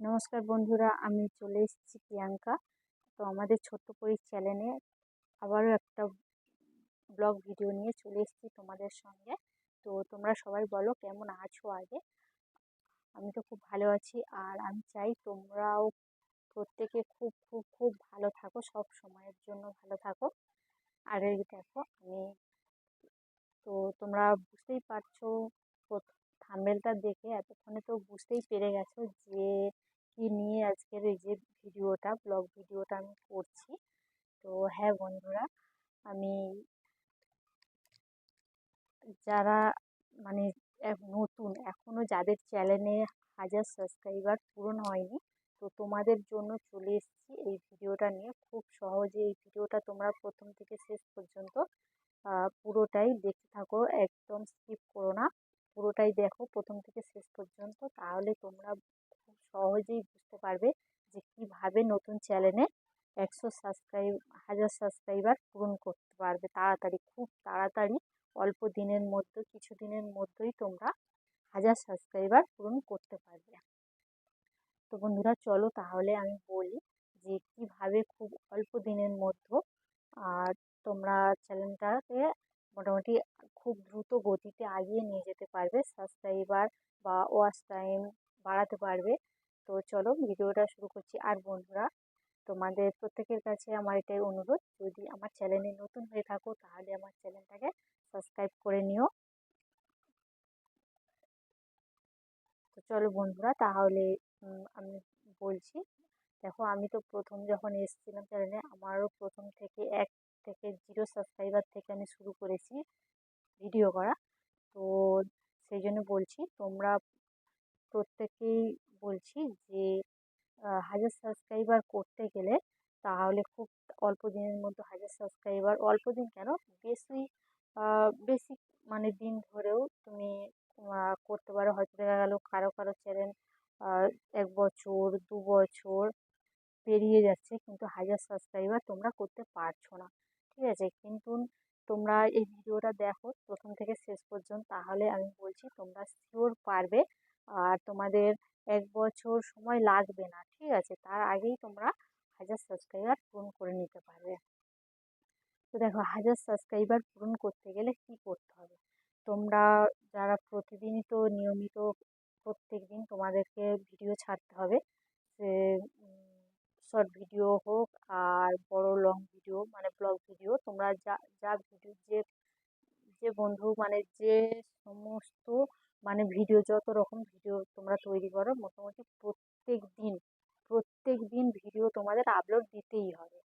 নমস্কার বন্ধুরা, আমি চলে এসেছি প্রিয়াঙ্কা। তো আমাদের ছোট্ট পরি চ্যানেলে আবারও একটা ব্লগ ভিডিও নিয়ে চলে এসেছি তোমাদের সঙ্গে। তো তোমরা সবাই বলো, কেমন আছো আগে? আমি তো খুব ভালো আছি, আর আমি চাই তোমরাও প্রত্যেকে খুব খুব খুব ভালো থাকো, সব সময়ের জন্য ভালো থাকো। আর দেখো, আমি তো তোমরা বুঝতেই পারছ থাম্বেলটা দেখে এতক্ষণে তো বুঝতেই পেরে গেছো যে কি নিয়ে আজকের এই যে ভিডিওটা ব্লগ ভিডিওটা আমি করছি। তো হ্যাঁ বন্ধুরা, আমি যারা মানে নতুন এখনও যাদের চ্যানেলে হাজার সাবস্ক্রাইবার পূরণ হয়নি, তো তোমাদের জন্য চলে এসেছি এই ভিডিওটা নিয়ে। খুব সহজে এই ভিডিওটা তোমরা প্রথম থেকে শেষ পর্যন্ত পুরোটাই দেখতে থাকো, একদম স্কিপ করো না। পুরোটাই দেখো প্রথম থেকে শেষ পর্যন্ত। তাহলে তোমরা খুব সহজেই বুঝতে পারবে যে কীভাবে নতুন চ্যানেলে একশো সাবস্ক্রাইব হাজার সাবস্ক্রাইবার পূরণ করতে পারবে। তাড়াতাড়ি, খুব তাড়াতাড়ি অল্প দিনের মধ্যে, কিছু দিনের মধ্যেই তোমরা হাজার সাবস্ক্রাইবার পূরণ করতে পারবে। তো বন্ধুরা, চলো তাহলে আমি বলি যে কীভাবে খুব অল্প দিনের মধ্যে আর তোমরা চ্যানেলটাকে মোটামুটি খুব দ্রুত গতিতে আগিয়ে নিয়ে যেতে পারবে। সাবস্ক্রাইবার বা ওয়াচ টাইম বাড়াতে পারবে। তো চলো ভিডিওটা শুরু করছি। আর বন্ধুরা, তোমাদের প্রত্যেকের কাছে আমার এটাই অনুরোধ, যদি আমার চ্যানেলে নতুন হয়ে থাকো, তাহলে আমার চ্যানেলটাকে সাবস্ক্রাইব করে নিও। তো চলো বন্ধুরা, তাহলে আমি বলছি, দেখো আমি তো প্রথম যখন এসেছিলাম চ্যানেলে, আমারও প্রথম থেকে এক থেকে জিরো সাবস্ক্রাইবার থেকে আমি শুরু করেছি ভিডিও করা। তো সেই জন্য বলছি, তোমরা প্রত্যেকেই বলছি যে হাজার সাবস্ক্রাইবার করতে গেলে তাহলে খুব অল্প দিনের মধ্যে হাজার সাবস্ক্রাইবার অল্প দিন কেন? বেশি বেশি মানে দিন ধরেও তুমি করতে পারো। হয়তো দেখা গেলো কারও কারও চ্যানেল এক বছর, দু বছর পেরিয়ে যাচ্ছে, কিন্তু হাজার সাবস্ক্রাইবার তোমরা করতে পারছ না। ঠিক আছে? কিন্তু তোমরা এই ভিডিওটা দেখো প্রথম থেকে শেষ পর্যন্ত, তাহলে আমি বলছি তোমরা শিওর পারবে। আর তোমাদের এক বছর সময় লাগবে না, ঠিক আছে? তার আগেই তোমরা হাজার সাবস্ক্রাইবার পূরণ করে নিতে পারবে। তো দেখো, হাজার সাবস্ক্রাইবার পূরণ করতে গেলে কী করতে হবে? তোমরা যারা প্রতিদিনই তো নিয়মিত প্রত্যেক দিন তোমাদেরকে ভিডিও ছাড়তে হবে, সে শর্ট ভিডিও হোক আর বড় লং ভিডিও মানে ব্লগ ভিডিও তোমরা যা যা ভিডিও যে যে বন্ধু মানে যে সমস্ত মানে ভিডিও যত রকম ভিডিও তোমরা তৈরি করো মোটামুটি প্রত্যেক দিন প্রত্যেক দিন ভিডিও তোমাদের আপলোড দিতেই হবে।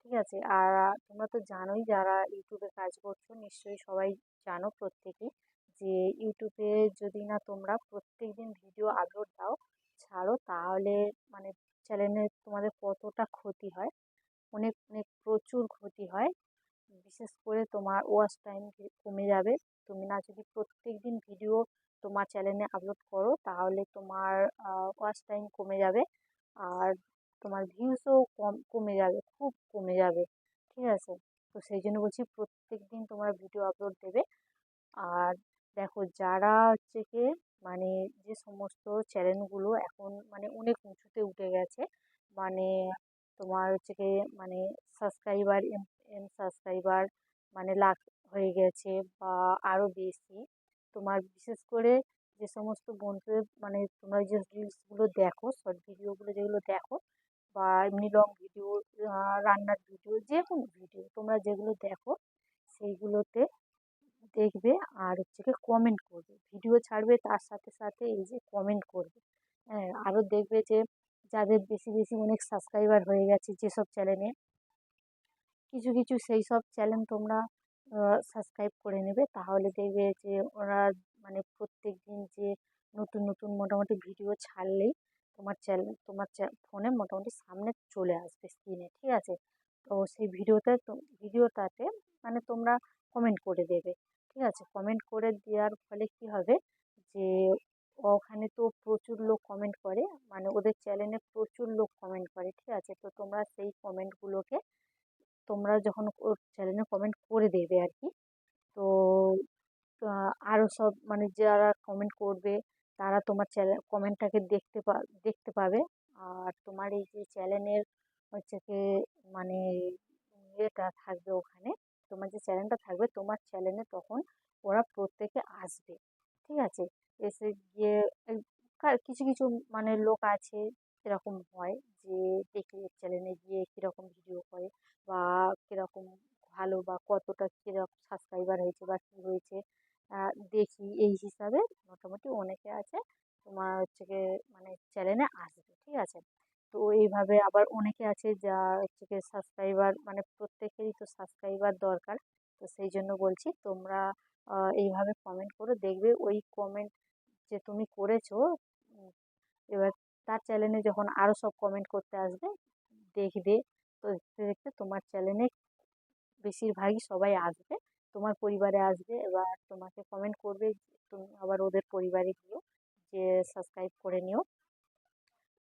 ঠিক আছে? আর তোমরা তো জানোই যারা ইউটিউবে কাজ করছ, নিশ্চয়ই সবাই জানো প্রত্যেকেই যে ইউটিউবে যদি না তোমরা প্রত্যেক দিন ভিডিও আপলোড দাও, ছাড়ো তাহলে মানে চ্যানেলে তোমাদের কতটা ক্ষতি হয় অনেক অনেক প্রচুর ক্ষতি হয়। বিশেষ করে তোমার ওয়াচ টাইম কমে যাবে। তুমি না যদি প্রত্যেক দিন ভিডিও তোমার চ্যানেলে আপলোড করো, তাহলে তোমার ওয়াচ টাইম কমে যাবে। আর তোমার ভিউসও কম, কমে যাবে, খুব কমে যাবে। ঠিক আছে? তো সেই জন্য বলছি প্রত্যেক দিন তোমরা ভিডিও আপলোড দেবে। আর দেখো, যারা হচ্ছে কি মানে যে সমস্ত চ্যানেলগুলো এখন মানে অনেক উঁচুতে উঠে গেছে মানে তোমার হচ্ছে কি মানে সাবস্ক্রাইবার এম সাবস্ক্রাইবার মানে লাখ হয়ে গেছে বা আরও বেশি। তোমার বিশেষ করে যে সমস্ত বন্ধুদের মানে তোমরা যে রিলসগুলো দেখো শর্ট ভিডিওগুলো যেগুলো দেখো বা এমনি লং ভিডিও রান্নার ভিডিও যে কোনো ভিডিও তোমরা যেগুলো দেখো সেইগুলোতে দেখবে আর হচ্ছে কি কমেন্ট করবে। ভিডিও ছাড়বে তার সাথে সাথে এই যে কমেন্ট করবে। হ্যাঁ আরও দেখবে যে যাদের বেশি বেশি অনেক সাবস্ক্রাইবার হয়ে গেছে যেসব চ্যানেলে কিছু কিছু সেই সব চ্যানেল তোমরা সাবস্ক্রাইব করে নেবে। তাহলে দেখবে যে ওরা মানে প্রত্যেক দিন যে নতুন নতুন মোটামুটি ভিডিও ছাড়লেই তোমার চ্যানেল তোমার ফোনে মোটামুটি সামনে চলে আসবে স্ক্রিনে ঠিক আছে? তো সেই ভিডিওতে ভিডিওটাতে মানে তোমরা কমেন্ট করে দেবে, ঠিক আছে? কমেন্ট করে দেওয়ার ফলে কী হবে? যে ওখানে তো প্রচুর লোক কমেন্ট করে মানে ওদের চ্যানেলে প্রচুর লোক কমেন্ট করে, ঠিক আছে? তো তোমরা সেই কমেন্টগুলোকে তোমরা যখন ওর চ্যানেলে কমেন্ট করে দেবে আর কি তো আরও সব মানে যারা কমেন্ট করবে, তারা তোমার চ্যানেল কমেন্টটাকে দেখতে পা, দেখতে পাবে। আর তোমার এই যে চ্যানেলের হচ্ছে কি মানে ইয়েটা থাকবে ওখানে, তোমার যে চ্যানেলটা থাকবে, তোমার চ্যানেলে তখন ওরা প্রত্যেকে আসবে, ঠিক আছে? এসে গিয়ে কিছু কিছু মানে লোক আছে এরকম হয় যে দেখে চ্যানেলে গিয়ে কীরকম ভিডিও করে বা কীরকম ভালো বা কতটা কীরকম সাবস্ক্রাইবার হয়েছে বা কী হয়েছে দেখি এই হিসাবে মোটামুটি অনেকে আছে তোমার হচ্ছে গিয়ে মানে চ্যানেলে আসবে, ঠিক আছে? তো এইভাবে আবার অনেকে আছে যা হচ্ছে গিয়ে সাবস্ক্রাইবার মানে প্রত্যেকেরই তো সাবস্ক্রাইবার দরকার, তো সেই জন্য বলছি তোমরা এইভাবে কমেন্ট করে দেখবে, ওই কমেন্ট যে তুমি করেছ এবার তার চ্যানেলে যখন আরও সব কমেন্ট করতে আসবে, দেখবে, তো দেখতে দেখতে তোমার চ্যানেলে বেশিরভাগই সবাই আসবে, তোমার পরিবারে আসবে, এবার তোমাকে কমেন্ট করবে তুমি আবার ওদের পরিবারে গিয়েও যে সাবস্ক্রাইব করে নিও।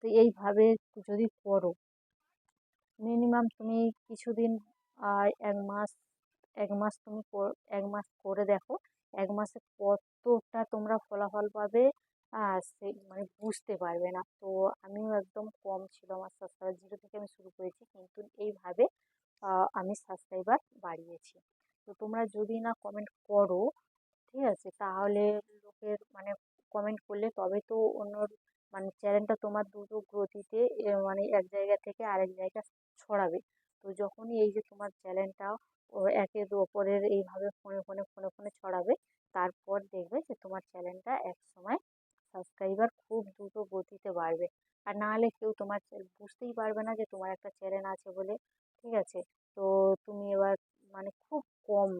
তো এইভাবে যদি করো মিনিমাম তুমি কিছুদিন এক মাস এক মাস তুমি এক মাস করে দেখো এক মাসে কতটা তোমরা ফলাফল পাবে সে মানে বুঝতে পারবে না। তো আমিও একদম কম ছিল আমার সাবস্ক্রাইবার জিরো থেকে আমি শুরু করেছি। কিন্তু এইভাবে আমি সাবস্ক্রাইবার বাড়িয়েছি। তো তোমরা যদি না কমেন্ট করো, ঠিক আছে? তাহলে লোকের মানে কমেন্ট করলে তবে তো অন্য মানে চ্যানেলটা তোমার দ্রুত গতিতে মানে এক জায়গা থেকে আরেক জায়গা ছড়াবে। তো যখনই এই যে তোমার চ্যানেলটা একের ওপরের এইভাবে ফোনে ফোনে ফোনে ফোনে ছড়াবে, তারপর দেখবে যে তোমার চ্যানেলটা এক সময় সাবস্ক্রাইবার খুব দ্রুত গতিতে বাড়বে। আর নাহলে কেউ তোমার বুঝতেই পারবে না যে তোমার একটা চ্যানেল আছে বলে, ঠিক আছে? তো তুমি এবার মানে খুব কম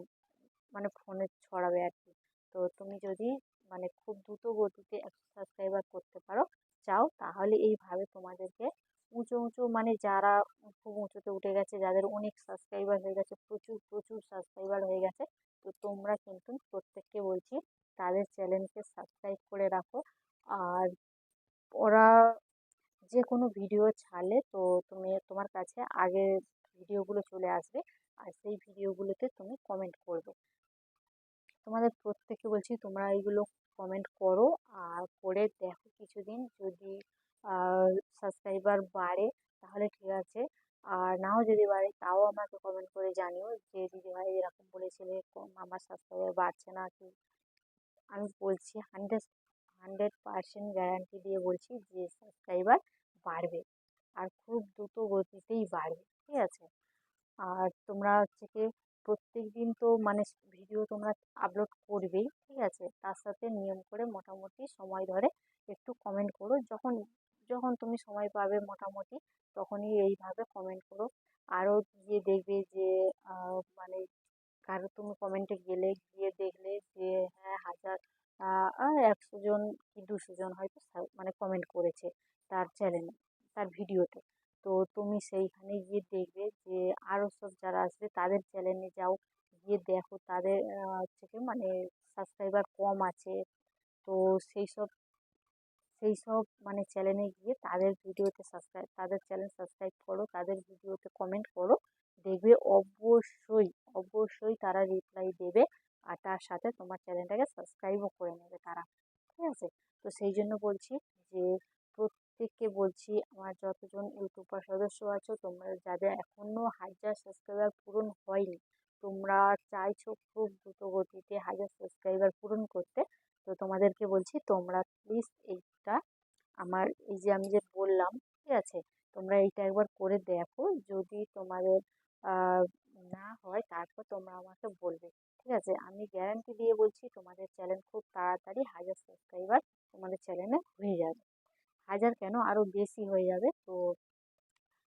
মানে ফোনে ছড়াবে আর কি। তো তুমি যদি মানে খুব দ্রুত গতিতে সাবস্ক্রাইবার করতে পারো, চাও, তাহলে এইভাবে তোমাদেরকে উঁচু উঁচু মানে যারা খুব উঁচুতে উঠে গেছে, যাদের অনেক সাবস্ক্রাইবার হয়ে গেছে, প্রচুর প্রচুর সাবস্ক্রাইবার হয়ে গেছে, তো তোমরা কিন্তু প্রত্যেককে বলছি তাদের চ্যানেলকে সাবস্ক্রাইব করে রাখো। আর ওরা যে কোনো ভিডিও ছাড়লে তো তুমি, তোমার কাছে আগে ভিডিওগুলো চলে আসবে, আর সেই ভিডিওগুলোতে তুমি কমেন্ট করবে। তোমাদের প্রত্যেককে বলছি তোমরা এইগুলো কমেন্ট করো, আর করে দেখো কিছুদিন যদি সাবস্ক্রাইবার বাড়ে, তাহলে ঠিক আছে। আর নাও যদি বাড়ে, তাও আমাকে কমেন্ট করে জানিও যে দিদিভাই এরকম বলেছিলে আমার সাবস্ক্রাইবার বাড়ছে না কি? আমি বলছি হান্ড্রেড হান্ড্রেড পারসেন্ট গ্যারান্টি দিয়ে বলছি যে সাবস্ক্রাইবার বাড়বে। আর খুব দ্রুত গতিতেই বাড়বে, ঠিক আছে? আর তোমরা হচ্ছে কি প্রত্যেক দিন তো মানে ভিডিও তোমরা আপলোড করবেই, ঠিক আছে? তার সাথে নিয়ম করে মোটামুটি সময় ধরে একটু কমেন্ট করো। যখন যখন তুমি সময় পাবে মোটামুটি, তখনই এইভাবে কমেন্ট করো। আরও গিয়ে দেখবে যে মানে কারও তুমি কমেন্টে গেলে, গিয়ে দেখলে যে হ্যাঁ হাজার একশো জন কি দুশো জন হয়তো মানে কমেন্ট করেছে তার চ্যানেলে তার ভিডিওতে। তো তুমি সেইখানে গিয়ে দেখবে যে আরও সব যারা আসবে তাদের চ্যানেলে যাও, গিয়ে দেখো তাদের হচ্ছে কি মানে সাবস্ক্রাইবার কম আছে। তো সেই সব সেই সব মানে চ্যানেলে গিয়ে তাদের ভিডিওতে সাবস্ক্রাইব তাদের চ্যানেল সাবস্ক্রাইব করো, তাদের ভিডিওতে কমেন্ট করো, দেখবে অবশ্যই অবশ্যই তারা রিপ্লাই দেবে আর তার সাথে তোমার চ্যানেলটাকে সাবস্ক্রাইবও করে নেবে তারা, ঠিক আছে? তো সেই জন্য বলছি যে প্রত্যেককে বলছি, আমার যতজন ইউটিউবার সদস্য আছো, তোমরা যাদের এখনও হাজার সাবস্ক্রাইবার পূরণ হয়নি, তোমরা চাইছো খুব দ্রুত গতিতে হাজার সাবস্ক্রাইবার পূরণ করতে, তো তোমাদেরকে বলছি তোমরা প্লিজ এইটা আমার এই যে আমি যে বললাম, ঠিক আছে? তোমরা এইটা একবার করে দেখো। যদি তোমাদের না হয় তারপর তোমরা আমাকে বলবে, ঠিক আছে? আমি গ্যারান্টি দিয়ে বলছি তোমাদের চ্যানেল খুব তাড়াতাড়ি হাজার সাবস্ক্রাইবার তোমাদের চ্যানেলে হয়ে যাবে। হাজার কেন? আরও বেশি হয়ে যাবে। তো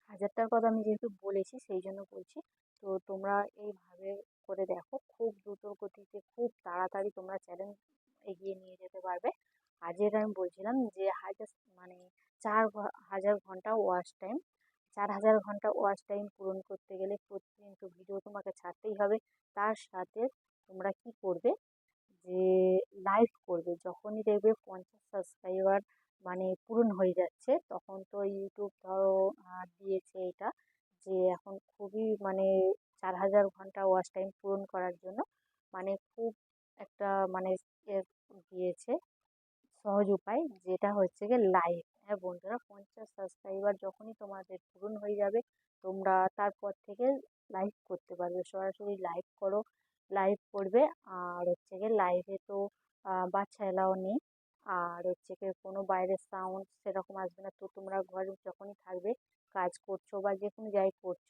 হাজারটার কথা আমি যেহেতু বলেছি, সেই জন্য বলছি। তো তোমরা এইভাবে করে দেখো। খুব দ্রুত গতিতে খুব তাড়াতাড়ি তোমরা চ্যানেল এগিয়ে নিয়ে যেতে পারবে। আর যেটা আমি বলছিলাম যে, হাজার মানে চার হাজার ঘণ্টা ওয়াচ টাইম চার হাজার ঘণ্টা ওয়াচ টাইম পূরণ করতে গেলে প্রতিদিন তো ভিডিও তোমাকে ছাড়তেই হবে। তার সাথে তোমরা কি করবে? যে লাইভ করবে। যখনই দেখবে পঞ্চাশ সাবস্ক্রাইবার মানে পূরণ হয়ে যাচ্ছে, তখন তো ইউটিউব ধরো দিয়েছে এটা যে, এখন খুবই মানে চার হাজার ঘণ্টা ওয়াচ টাইম পূরণ করার জন্য মানে খুব একটা মানে দিয়েছে। সহজ উপায় যেটা হচ্ছে গিয়ে লাইভ হ্যাঁ বন্ধুরা? পঞ্চাশ সাবস্ক্রাইবার যখনই তোমাদের পূরণ হয়ে যাবে, তোমরা তারপর থেকে লাইভ করতে পারবে। সরাসরি লাইভ করো লাইভ করবে আর হচ্ছে গিয়ে লাইভে তো বাচ্চা এলাও নেই। আর হচ্ছে গিয়ে কোনো বাইরের সাউন্ড সেরকম আসবে না। তো তোমরা ঘরে যখনই থাকবে, কাজ করছ বা যে কোনো যাই করছ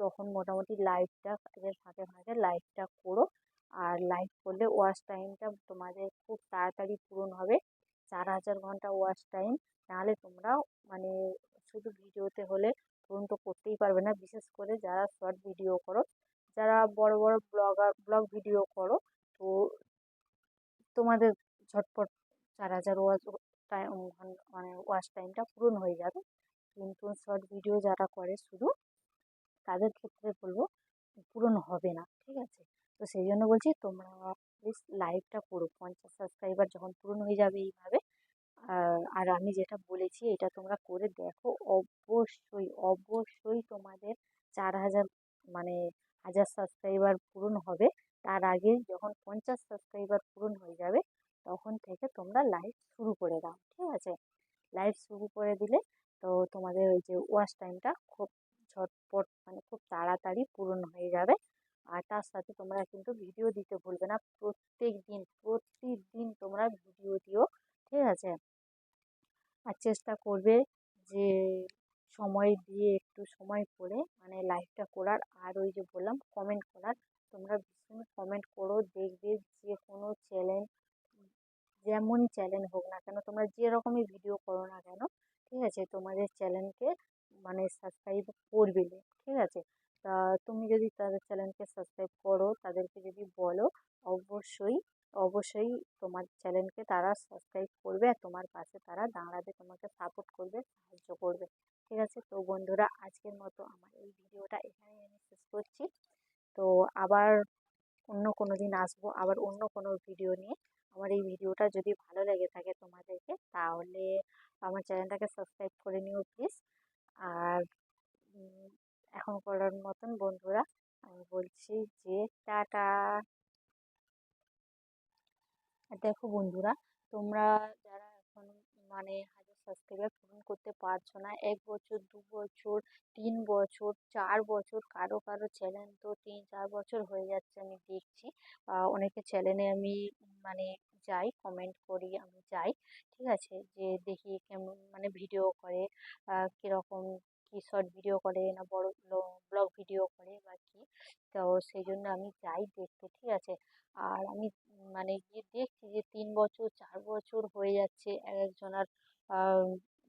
তখন মোটামুটি লাইভটা ফাঁকে ফাঁকে লাইভটা করো। আর লাইভ করলে ওয়াচ টাইমটা তোমাদের খুব তাড়াতাড়ি পূরণ হবে। চার হাজার ঘণ্টা ওয়াচ টাইম নাহলে তোমরা মানে শুধু ভিডিওতে হলে পূরণ তো করতেই পারবে না। বিশেষ করে যারা শর্ট ভিডিও করো, যারা বড় বড় ব্লগার ব্লগ ভিডিও করো, তো তোমাদের ঝটপট চার হাজার ওয়াচ টাইম মানে ওয়াচ টাইমটা পূরণ হয়ে যাবে। কিন্তু শর্ট ভিডিও যারা করে শুধু, তাদের ক্ষেত্রে বলব পূরণ হবে না, ঠিক আছে? তো সেই জন্য বলছি তোমরা প্লিজ লাইভটা করো, পঞ্চাশ সাবস্ক্রাইবার যখন পূরণ হয়ে যাবে এইভাবে। আর আমি যেটা বলেছি এটা তোমরা করে দেখো। অবশ্যই অবশ্যই তোমাদের চার হাজার মানে হাজার সাবস্ক্রাইবার পূরণ হবে। তার আগে যখন পঞ্চাশ সাবস্ক্রাইবার পূরণ হয়ে যাবে, তখন থেকে তোমরা লাইভ শুরু করে দাও, ঠিক আছে? লাইভ শুরু করে দিলে তো তোমাদের ওই যে ওয়াচ টাইমটা খুব ঝটপট মানে খুব তাড়াতাড়ি পূরণ হয়ে যাবে। আর তার সাথে তোমরা কিন্তু ভিডিও দিতে ভুলবে না। প্রত্যেক দিন, প্রতিদিন তোমরা ভিডিও দিও, ঠিক আছে? আর চেষ্টা করবে যে সময় দিয়ে একটু সময় করে মানে লাইভটা করার। আর ওই যে বললাম কমেন্ট করার। তোমরা ভীষণ কমেন্ট করো, দেখবে যে কোনো চ্যানেল যেমন চ্যানেল হোক না কেন, তোমরা যে রকমই ভিডিও করো না কেন, ঠিক আছে? তোমাদের চ্যানেলকে মানে সাবস্ক্রাইব করবে ঠিক আছে? তা তুমি যদি তাদের চ্যানেলকে সাবস্ক্রাইব করো, তাদেরকে যদি বলো, অবশ্যই অবশ্যই তোমার চ্যানেলকে তারা সাবস্ক্রাইব করবে আর তোমার পাশে তারা দাঁড়াবে, তোমাকে সাপোর্ট করবে, সাহায্য করবে। ঠিক আছে? তো বন্ধুরা, আজকের মতো আমার এই ভিডিওটা এখানেই আমি শেষ করছি। তো আবার অন্য কোনো দিন আসব, আবার অন্য কোনো ভিডিও নিয়ে। আমার এই ভিডিওটা যদি ভালো লেগে থাকে তোমাদেরকে, তাহলে আমার চ্যানেলটাকে সাবস্ক্রাইব করে নিও প্লিজ। আর এখন করার মতন বন্ধুরা। আমি বলছি যে টাটা। দেখো বন্ধুরা, তোমরা যারা এখন মানে হাজার সাবস্ক্রাইবার পূরণ করতে পারছ না, এক বছর, দু বছর, তিন বছর, চার বছর, কারও কারও চ্যানেল তো তিন, চার বছর হয়ে যাচ্ছে আমি দেখছি। অনেকের চ্যানেলে আমি মানে যাই কমেন্ট করি, আমি যাই, ঠিক আছে? যে দেখি কেমন মানে ভিডিও করে কীরকম কী শর্ট ভিডিও করে না বড় ব্লগ ভিডিও করে বা কী। তো সেই জন্য আমি যাই দেখতে, ঠিক আছে? আর আমি মানে গিয়ে দেখছি যে তিন বছর, চার বছর হয়ে যাচ্ছে এক একজনার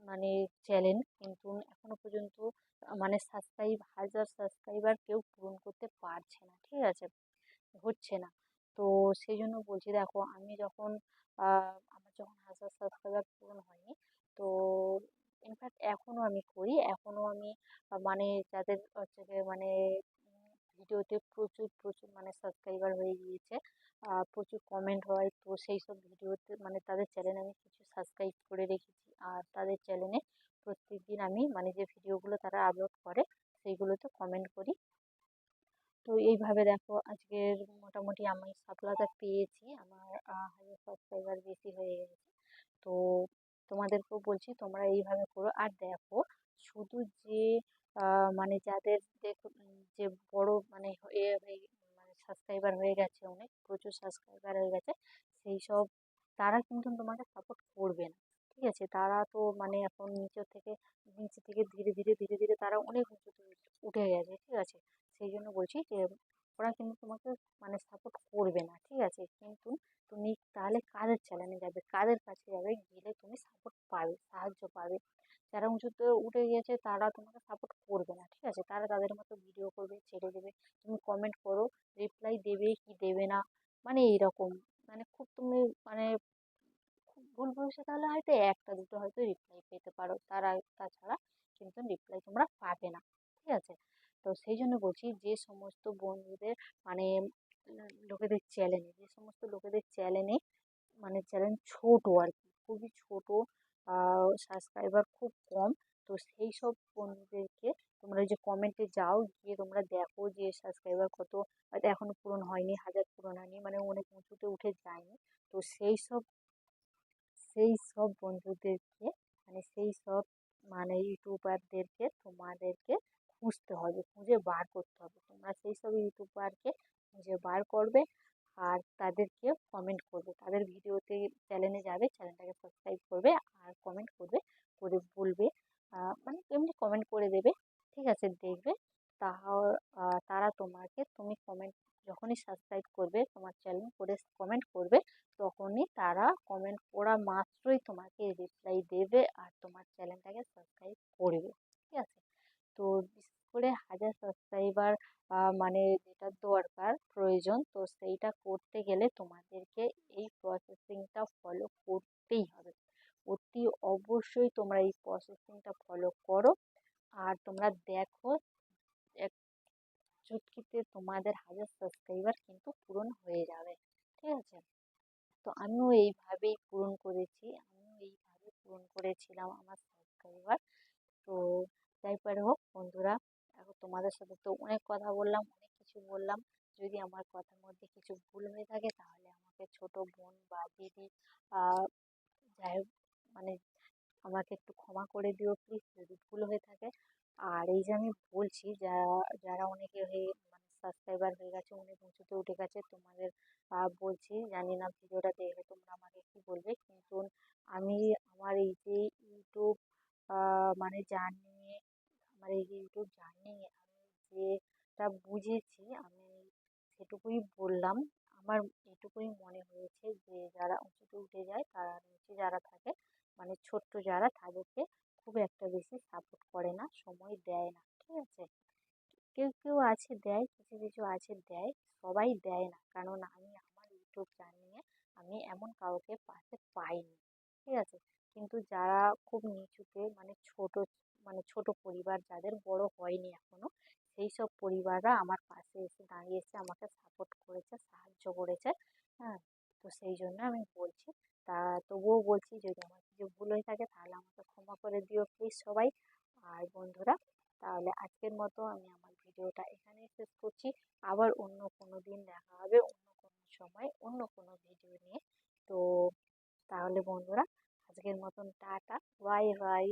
মানে চ্যানেল কিন্তু এখনও পর্যন্ত মানে সাবস্ক্রাইব হাজার সাবস্ক্রাইবার কেউ পূরণ করতে পারছে না, ঠিক আছে? হচ্ছে না। তো সেই জন্য বলছি, দেখো, আমি যখন আমার যখন হাজার সাবস্ক্রাইবার পূরণ হয়নি, তো ইনফ্যাক্ট এখনও আমি করি। এখনও আমি মানে যাদের হচ্ছে গিয়ে মানে ভিডিওতে প্রচুর প্রচুর মানে সাবস্ক্রাইবার হয়ে গিয়েছে প্রচুর কমেন্ট হয়, তো সেই সব ভিডিওতে মানে তাদের চ্যানেলে আমি কিছু সাবস্ক্রাইব করে রেখেছি। আর তাদের চ্যানেলে প্রত্যেক দিন আমি মানে যে ভিডিওগুলো তারা আপলোড করে, সেইগুলোতে কমেন্ট করি। তো এইভাবে দেখো, আজকের মোটামুটি আমি সফলতা পেয়েছি। আমার হাজার সাবস্ক্রাইবার বেশি হয়ে গেছে। তো তোমাদেরকেও বলছি, তোমরা এইভাবে করো। আর দেখো, শুধু যে মানে যাদের দেখো যে বড় মানে এ মানে সাবস্ক্রাইবার হয়ে গেছে অনেক, প্রচুর সাবস্ক্রাইবার হয়ে গেছে, সেই সব, তারা কিন্তু তোমাকে সাপোর্ট করবে না, ঠিক আছে? তারা তো মানে এখন নিচের থেকে, নিচে থেকে ধীরে ধীরে ধীরে ধীরে তারা অনেক উঠে গেছে, ঠিক আছে? সেই জন্য বলছি যে ওরা কিন্তু তোমাকে মানে সাপোর্ট করবে না, ঠিক আছে? কিন্তু তুমি তাহলে কাদের চ্যানেলে যাবে কাদের কাছে যাবে, গেলে তুমি সাপোর্ট পাবে, সাহায্য পাবে। যারা উঁচুতে উঠে গিয়েছে তারা তোমাকে সাপোর্ট করবে না, ঠিক আছে? তারা তাদের মতো ভিডিও করবে, ছেড়ে দেবে। তুমি কমেন্ট করো রিপ্লাই দেবে কি দেবে না মানে এইরকম। মানে খুব তুমি মানে খুব ভুল ভবিষ্যৎ তাহলে হয়তো একটা, দুটো হয়তো রিপ্লাই পেতে পারো। তারা, তাছাড়া কিন্তু রিপ্লাই তোমরা পাবে না, ঠিক আছে? তো সেই জন্য বলছি যে সমস্ত বন্ধুদের মানে লোকেদের চ্যানেলে যে সমস্ত লোকেদের চ্যানেলে মানে চ্যানেল ছোটো আর কি, খুবই ছোটো সাবস্ক্রাইবার খুব কম। তো সেই সব বন্ধুদেরকে তোমরা যে কমেন্টে যাও, গিয়ে তোমরা দেখো যে সাবস্ক্রাইবার কত, হয়তো এখনও পূরণ হয়নি, হাজার পূরণ হয়নি মানে অনেক উঁচুতে উঠে যায়নি। তো সেই সব সেই সব বন্ধুদেরকে মানে সেই সব মানে ইউটিউবারদেরকে তোমাদেরকে খুঁজতে হবে, খুঁজে বার করতে হবে। তোমরা সেই সব ইউটিউবারকে খুঁজে বার করবে আর তাদেরকে কমেন্ট করবে। তাদের ভিডিওতে চ্যানেলে যাবে চ্যানেলটাকে সাবস্ক্রাইব করবে আর কমেন্ট করবে, করে বলবে মানে এমনি কমেন্ট করে দেবে, ঠিক আছে? দেখবে তাহা তারা তোমাকে, তুমি কমেন্ট যখনই সাবস্ক্রাইব করবে, তোমার চ্যানেল করে কমেন্ট করবে, তখনই তারা কমেন্ট করা মাত্রই তোমাকে রিপ্লাই দেবে আর তোমার চ্যানেলটাকে সাবস্ক্রাইব করবে ঠিক আছে তো বিশেষ করে হাজার সাবস্ক্রাইবার মানে যেটা দরকার প্রয়োজন, তো সেইটা করতে গেলে তোমাদেরকে এই প্রসেসিংটা ফলো করতেই হবে। অতি অবশ্যই তোমরা এই প্রসেসিংটা ফলো করো। আর তোমরা দেখো, এক চুটকিতে তোমাদের হাজার সাবস্ক্রাইবার কিন্তু পূরণ হয়ে যাবে, ঠিক আছে? তো আমিও এইভাবেই পূরণ করেছি, আমিও এইভাবে পূরণ করেছিলাম আমার সাবস্ক্রাইবার তো যাই পারে হোক বন্ধুরা এখন তোমাদের সাথে তো অনেক কথা বললাম, অনেক কিছু বললাম। যদি আমার কথার মধ্যে কিছু ভুল হয়ে থাকে তাহলে আমাকে ছোট বোন বা দিদি যাই হোক মানে আমাকে একটু ক্ষমা করে দিও প্লিজ যদি ভুল হয়ে থাকে। আর এই যে আমি বলছি যারা যারা অনেকে হয়ে মানে সাবস্ক্রাইবার হয়ে গেছে, অনেক উঁচুতে উঠে গেছে, তোমাদের বলছি, জানি না ভিডিওটা দেখে তোমরা আমাকে কী বলবে। কিন্তু আমি, আমার এই যে ইউটিউব মানে জার্নি আমার এই ইউটিউব জার্নি আমি যেটা বুঝেছি, আমি সেটুকুই বললাম। আমার এটুকুই মনে হয়েছে যে, যারা উঁচুতে উঠে যায়, তারা নিচে যারা থাকে মানে ছোট্ট যারা, তাদেরকে খুব একটা বেশি সাপোর্ট করে না, সময় দেয় না, ঠিক আছে? কেউ কেউ আছে দেয়, কিছু কিছু আছে দেয়, সবাই দেয় না কারণ আমি আমার ইউটিউব জার্নিয়ে আমি এমন কাউকে পাশে পাইনি, ঠিক আছে? কিন্তু যারা খুব নিচুতে মানে ছোটো মানে ছোটো পরিবার যাদের বড় হয়নি এখনও সেই সব পরিবাররা আমার পাশে এসে দাঁড়িয়েছে, আমাকে সাপোর্ট করেছে, সাহায্য করেছে হ্যাঁ? তো সেই জন্য আমি বলছি, তা তবুও বলছি যদি আমার কিছু ভুল হয়ে থাকে তাহলে আমাকে ক্ষমা করে দিও প্লিজ সবাই। আর বন্ধুরা, তাহলে আজকের মতো আমি আমার ভিডিওটা এখানেই শেষ করছি। আবার অন্য কোনো দিন দেখা হবে, অন্য কোনো সময়, অন্য কোনো ভিডিও নিয়ে। তো তাহলে বন্ধুরা, আজকের মতন টাটা বাই বাই